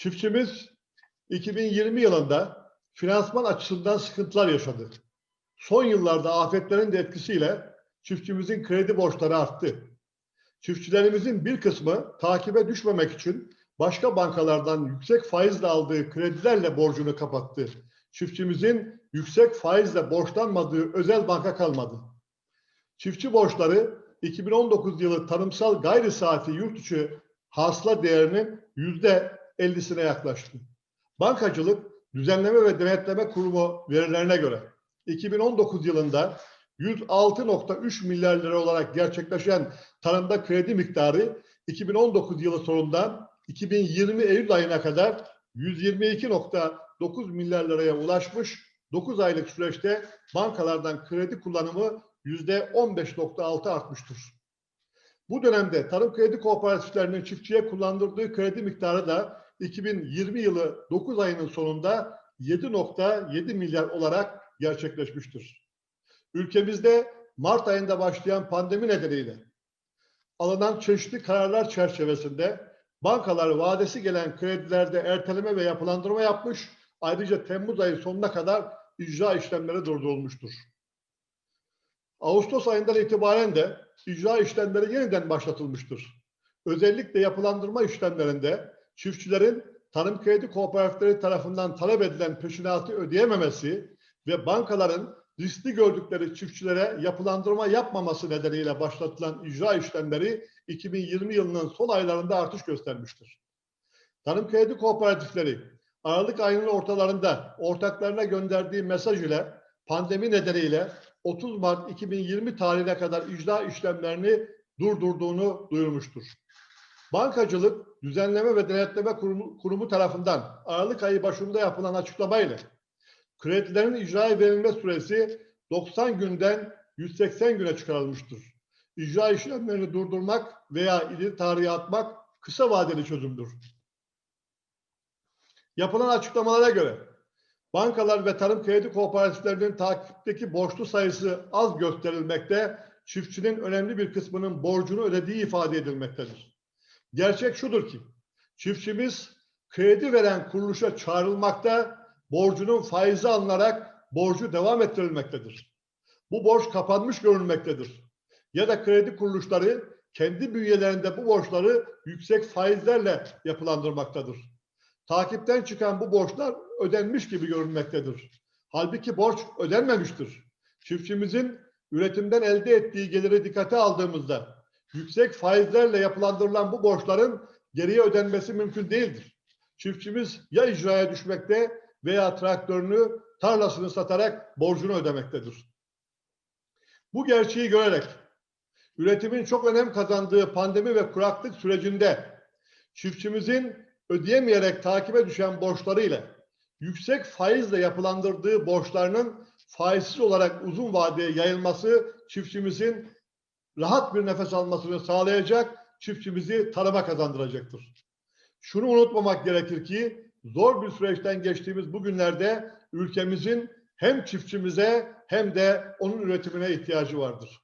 Çiftçimiz 2020 yılında finansman açısından sıkıntılar yaşadı. Son yıllarda afetlerin de etkisiyle çiftçimizin kredi borçları arttı. Çiftçilerimizin bir kısmı takibe düşmemek için başka bankalardan yüksek faizle aldığı kredilerle borcunu kapattı. Çiftçimizin yüksek faizle borçlanmadığı özel banka kalmadı. Çiftçi borçları 2019 yılı tarımsal gayri saati yurt içi hasıla değerinin yüzde 50'sine yaklaştı. Bankacılık Düzenleme ve Denetleme Kurumu verilerine göre 2019 yılında 106.3 milyar lira olarak gerçekleşen tarımda kredi miktarı 2019 yılı sonundan 2020 Eylül ayına kadar 122.9 milyar liraya ulaşmış. 9 aylık süreçte bankalardan kredi kullanımı %15.6 artmıştır. Bu dönemde tarım kredi kooperatiflerinin çiftçiye kullandırdığı kredi miktarı da 2020 yılı 9 ayının sonunda 7.7 milyar olarak gerçekleşmiştir. Ülkemizde Mart ayında başlayan pandemi nedeniyle alınan çeşitli kararlar çerçevesinde bankalar vadesi gelen kredilerde erteleme ve yapılandırma yapmış. Ayrıca Temmuz ayı sonuna kadar icra işlemleri durdurulmuştur. Ağustos ayından itibaren de icra işlemleri yeniden başlatılmıştır. Özellikle yapılandırma işlemlerinde çiftçilerin tarım kredi kooperatifleri tarafından talep edilen peşinatı ödeyememesi ve bankaların riskli gördükleri çiftçilere yapılandırma yapmaması nedeniyle başlatılan icra işlemleri 2020 yılının son aylarında artış göstermiştir. Tarım kredi kooperatifleri Aralık ayının ortalarında ortaklarına gönderdiği mesaj ile pandemi nedeniyle 30 Mart 2020 tarihine kadar icra işlemlerini durdurduğunu duyurmuştur. Bankacılık Düzenleme ve Denetleme Kurumu, Kurumu tarafından Aralık ayı başında yapılan açıklamayla kredilerin icraya verilme süresi 90 günden 180 güne çıkarılmıştır. İcra işlemlerini durdurmak veya ileri tarihe atmak kısa vadeli çözümdür. Yapılan açıklamalara göre bankalar ve tarım kredi kooperatiflerinin takipteki borçlu sayısı az gösterilmekte, çiftçinin önemli bir kısmının borcunu ödediği ifade edilmektedir. Gerçek şudur ki çiftçimiz kredi veren kuruluşa çağrılmakta, borcunun faizi alınarak borcu devam ettirilmektedir. Bu borç kapanmış görülmektedir. Ya da kredi kuruluşları kendi bünyelerinde bu borçları yüksek faizlerle yapılandırmaktadır. Takipten çıkan bu borçlar ödenmiş gibi görünmektedir. Halbuki borç ödenmemiştir. Çiftçimizin üretimden elde ettiği geliri dikkate aldığımızda yüksek faizlerle yapılandırılan bu borçların geriye ödenmesi mümkün değildir. Çiftçimiz ya icraya düşmekte veya traktörünü, tarlasını satarak borcunu ödemektedir. Bu gerçeği görerek üretimin çok önem kazandığı pandemi ve kuraklık sürecinde çiftçimizin ödeyemeyerek takibe düşen borçlarıyla yüksek faizle yapılandırdığı borçlarının faizsiz olarak uzun vadeye yayılması çiftçimizin rahat bir nefes almasını sağlayacak, çiftçimizi tarıma kazandıracaktır. Şunu unutmamak gerekir ki zor bir süreçten geçtiğimiz bu günlerde ülkemizin hem çiftçimize hem de onun üretimine ihtiyacı vardır.